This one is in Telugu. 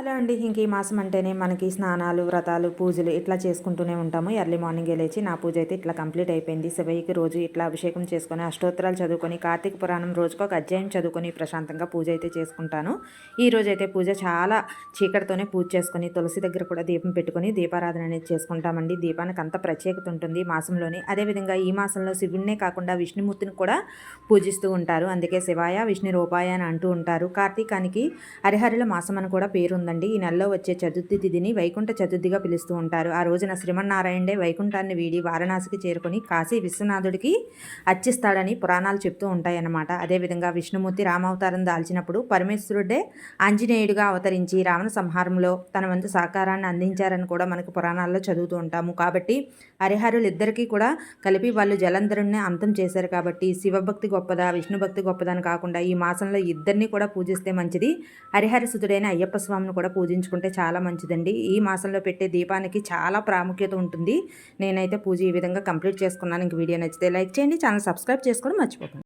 హలో అండి. ఇంక ఈ మాసం అంటేనే మనకి స్నానాలు వ్రతాలు పూజలు ఇట్లా చేసుకుంటూనే ఉంటాము. ఎర్లీ మార్నింగ్ లేచి నా పూజ అయితే ఇట్లా కంప్లీట్ అయిపోయింది. శివయ్యకి రోజు ఇట్లా అభిషేకం చేసుకొని అష్టోత్తరాలు చదువుకొని కార్తీక పురాణం రోజుకు ఒక అధ్యాయం చదువుకొని ప్రశాంతంగా పూజ అయితే చేసుకుంటాను. ఈ రోజు అయితే పూజ చాలా చీకటితోనే పూజ చేసుకొని తులసి దగ్గర కూడా దీపం పెట్టుకొని దీపారాధన అనేది చేసుకుంటామండి. దీపానికి అంత ప్రత్యేకత ఉంటుంది మాసంలోని. అదేవిధంగా ఈ మాసంలో శివుడినే కాకుండా విష్ణుమూర్తిని కూడా పూజిస్తూ ఉంటారు. అందుకే శివాయ విష్ణు రూపాయ అని అంటూ ఉంటారు. కార్తీకానికి హరిహరుల మాసం అని కూడా పేరు ఉందండి ఈ నెలలో వచ్చే చతుర్థి తిథిని వైకుంఠ చతుర్థిగా పిలుస్తూ ఉంటారు. ఆ రోజున శ్రీమన్నారాయణే వైకుంఠాన్ని వీడి వారణాసికి చేరుకొని కాశీ విశ్వనాథుడికి అర్చిస్తాడని పురాణాలు చెప్తూ ఉంటాయన్నమాట. అదేవిధంగా విష్ణుమూర్తి రామావతారం దాల్చినప్పుడు పరమేశ్వరుడే ఆంజనేయుడిగా అవతరించి రావణ సంహారంలో తన వంతు సహకారాన్ని అందించారని కూడా మనకు పురాణాల్లో చదువుతూ ఉంటాము. కాబట్టి హరిహరులు ఇద్దరికీ కూడా కలిపి వాళ్ళు జలంధరుణ్ణి అంతం చేశారు కాబట్టి శివభక్తి గొప్పదా విష్ణుభక్తి గొప్పదని కాకుండా ఈ మాసంలో ఇద్దరిని కూడా పూజిస్తే మంచిది. హరిహరసుతుడైన అయ్యప్ప స్వామిని కూడా పూజించుకుంటే చాలా మంచిదండి. ఈ మాసంలో పెట్టే దీపానికి చాలా ప్రాముఖ్యత ఉంటుంది. నేనైతే పూజ ఈ విధంగా కంప్లీట్ చేసుకున్నాను. ఇంక వీడియో నచ్చితే లైక్ చేయండి ఛానల్ సబ్స్క్రైబ్ చేసుకోవడం మర్చిపోకండి.